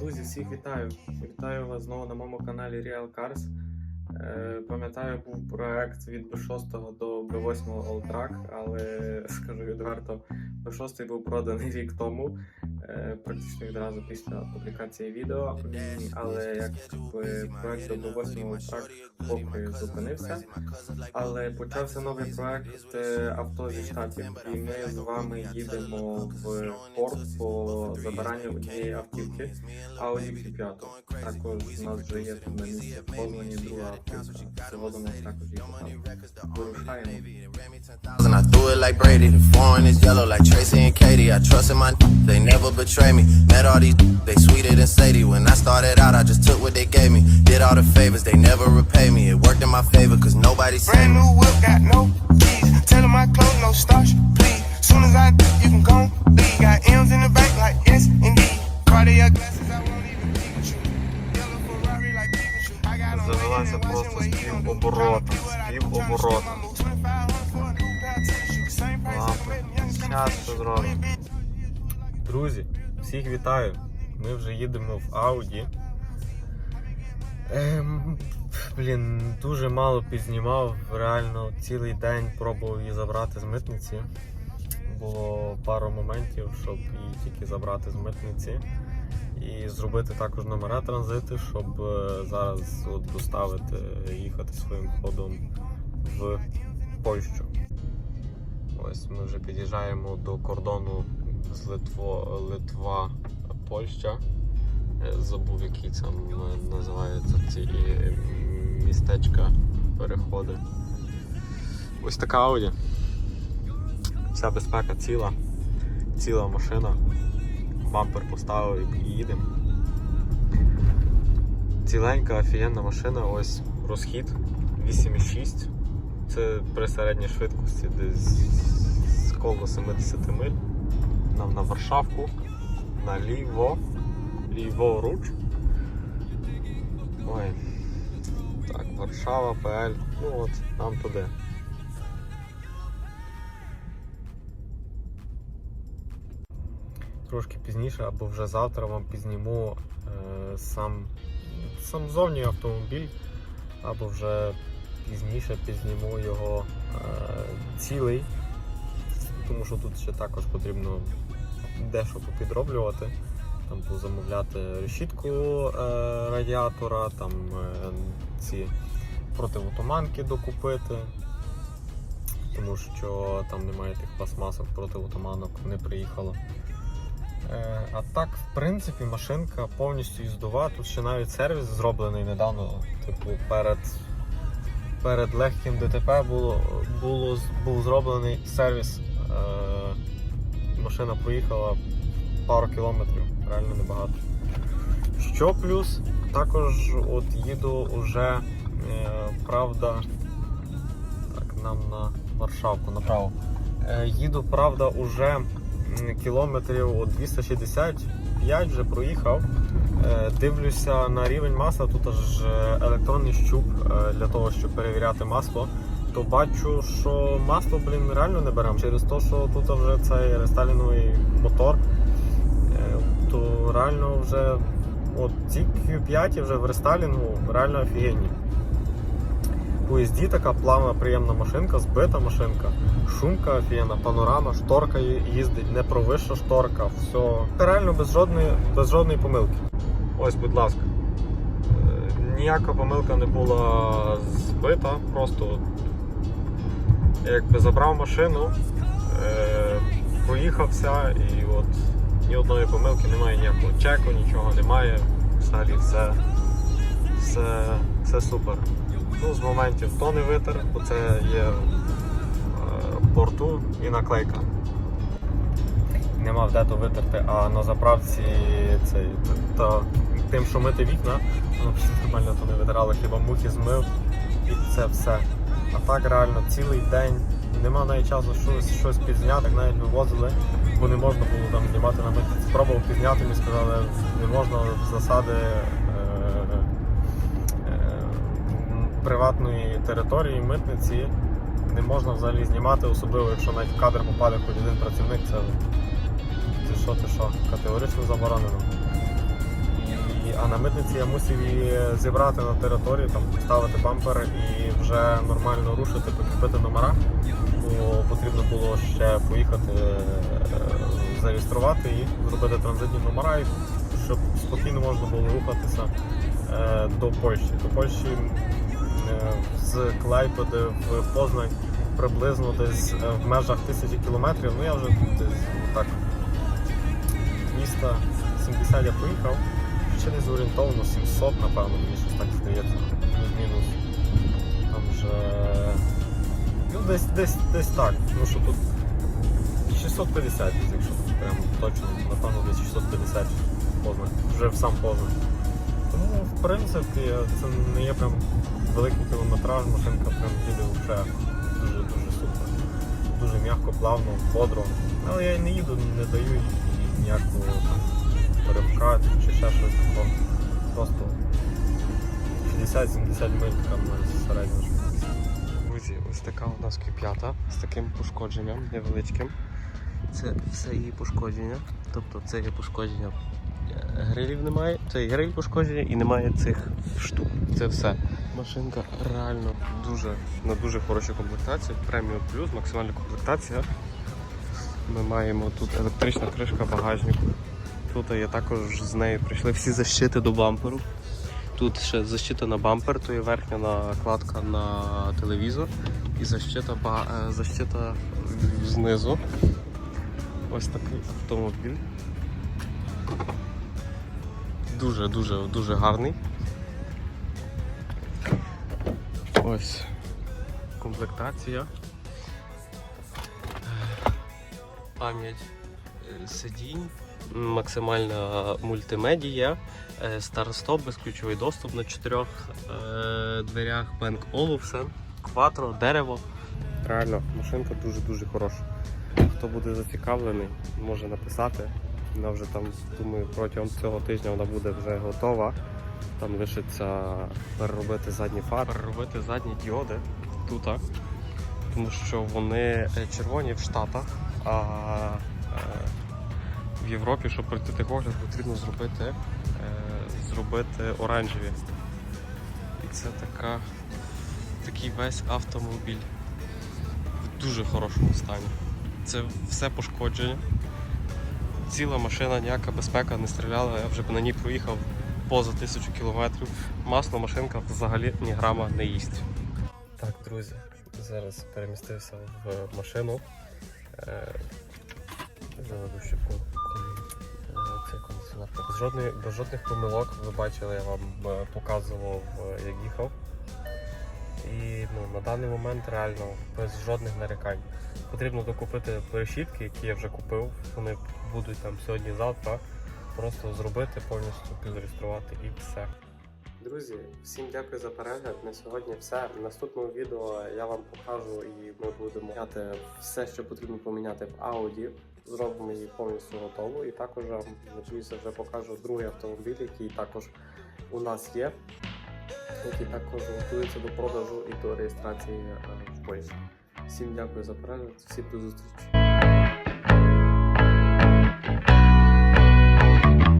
Друзі, всіх вітаю! Вітаю вас знову на моєму каналі Real Cars. Е, пам'ятаю, був проект від B6 до B8 All Track, але скажу відверто, B6 був проданий рік тому, е, практично відразу після публікації відео. Але якби проект до B8 All Track поки зупинився. Але почався новий проект е, авто зі штатів, і ми з вами їдемо в порт по забиранню однієї автівки. Audi Q5. Також у нас вже є на місці pounds, got Mercedes. Money records, the army, the navy, I threw it like Brady. The foreign is yellow like Tracy and Katie. I trust in my they never betray me. Met all these, they sweeter than Sadie. When I started out, I just took what they gave me. Did all the favors, they never repay me. It worked in my favor, cause nobody said. Brand new whip, got no keys. Tell them clothes no starch, please. Soon as I, you can go, leave. Got M's in the bank, like yes, indeed. Cardiac. I'm betting youngest gonna щас зробимо. Друзі, всіх вітаю! Ми вже їдемо в Audi. Ем, блін, дуже мало підзнімав. Реально цілий день пробував її забрати з митниці. Було пару моментів, щоб її тільки забрати з митниці. І зробити також номера транзити, щоб е, зараз от доставити, їхати своїм ходом в Польщу. Ось ми вже під'їжджаємо до кордону з Литво, Литва, Польща. Е, Забув, які там називаються ці е, містечка, переходи. Ось така Ауді. Вся безпека ціла, ціла машина. Бампер поставив і їдемо. Ціленька, офігенна машина, ось розхід 8,6. Це при середній швидкості десь коло 70 миль. Нам на Варшавку, наліво, ліворуч. Ой. Так, Варшава, ПЛ. Ну от, нам туди. Трошки пізніше або вже завтра вам пізніму е, сам, сам зовній автомобіль, або вже пізніше пізніму його е, цілий, тому що тут ще також потрібно дещо попідроблювати. Там позамовляти решітку е, радіатора, там ці противотуманки докупити, тому що там немає тих пластмасок противотуманок, не приїхало. Е, а так, в принципі, машинка повністю їздова. Тут ще навіть сервіс зроблений недавно, типу, перед перед легким ДТП було, було, був зроблений сервіс. Е, машина проїхала пару кілометрів, реально небагато. Що плюс, також от їду уже, е, правда, так, нам на Варшавку направо. Їду, правда, уже кілометрів от 265 вже проїхав. Е, Дивлюся на рівень масла, тут аж е, електронний щуп е, для того, щоб перевіряти масло. То бачу, що масло, блін, реально не беремо. Через те, що тут вже цей рестайлінговий мотор, то реально вже от ці Q5 вже в рестайлінгу реально офігенні. Їзді така плавна, приємна машинка, збита машинка, шумка офігенна, панорама, шторка їздить, не провища шторка, все. Реально без жодної, без жодної помилки. Ось, будь ласка. Е, Ніяка помилка не була збита, просто якби забрав машину, е, проїхався і от ні одної помилки немає, ніякого чеку, нічого немає. Взагалі все, все, все супер. Ну, з моментів то не витер, бо це є е, порту і наклейка. Не мав де то витерти, а на заправці цей, та, тим, що мити вікна, взагалі нормально то не витирало, хіба мухи змив і це все. А так реально цілий день нема навіть часу щось, щось підзняти, навіть вивозили, бо не можна було там знімати на митниці. Спробував підзняти, мені сказали, не можна засади приватної території митниці. Не можна взагалі знімати, особливо якщо навіть в кадр попаде хоч один працівник, це, це що, це що, категорично заборонено. А На митниці я мусив її зібрати на території, там поставити бампер і вже нормально рушити, покупити номера. Бо потрібно було ще поїхати е, зареєструвати їх, зробити транзитні номера, щоб спокійно можна було рухатися е, до Польщі. До Польщі з Клайпеди в Познань приблизно десь е, в межах тисячі кілометрів. Ну я вже десь так 270 я поїхав. Через орієнтовно 700, напевно, мені щось так здається. Плюс-мінус. Там вже. Ну, десь, десь, десь так. Ну що тут 650, якщо прям точно, напевно, десь 650 Познань. Вже в сам Познань. Тому, в принципі, це не є прям великий кілометраж, машинка прям їде вже дуже дуже супер. Дуже м'яко, плавно, бодро. Але я не їду, не даю ніякого там чи ще щось такого. Просто 60-70 миль там на середньо. Друзі, ось така у нас Q5 з таким пошкодженням невеличким. Це все її пошкодження. Тобто це є пошкодження е, грилів немає, це і гриль пошкодження і немає цих штук. Це все. Машинка реально дуже на дуже хорошій комплектації. Преміум плюс, максимальна комплектація. Ми маємо тут електрична кришка багажнику. Тут є також з нею прийшли всі защити до бамперу. Тут ще защита на бампер, то є верхня накладка на телевізор і защита, ба- е, защита знизу. Ось такий автомобіль. Дуже, дуже, дуже гарний. Ось комплектація. Пам'ять е, сидінь, максимальна мультимедія. Е, Старт-стоп, безключовий доступ на чотирьох е, дверях, Бенк Olufsen, кватро, дерево. Реально, машинка дуже-дуже хороша. Хто буде зацікавлений, може написати. Вона вже там, думаю, протягом цього тижня вона буде вже готова. Там лишиться переробити задні фари, переробити задні діоди тут, тому що вони е, червоні в Штатах, а е, в Європі, щоб пройти техогляд, потрібно зробити, е, зробити оранжеві. І це така, такий весь автомобіль в дуже хорошому стані. Це все пошкодження. Ціла машина, ніяка безпека не стріляла, я вже б на ній проїхав поза тисячу кілометрів. Масло машинка взагалі ні грама не їсть. Так, друзі, зараз перемістився в машину. Е, Заведу ще по е, цей. Без, жодної, без жодних помилок, ви бачили, я вам е, показував, як їхав. І ну, на даний момент реально без жодних нарікань. Потрібно докупити перешітки, які я вже купив. Вони будуть там сьогодні-завтра. Просто зробити, повністю підреєструвати і все. Друзі, всім дякую за перегляд. На сьогодні все. В наступному відео я вам покажу і ми будемо міняти все, що потрібно поміняти в Audi. Зробимо її повністю готову. І також надіюся вже покажу другий автомобіль, який також у нас є, який також готується до продажу і до реєстрації е, в Польщі. Всім дякую за перегляд, всім до зустрічі.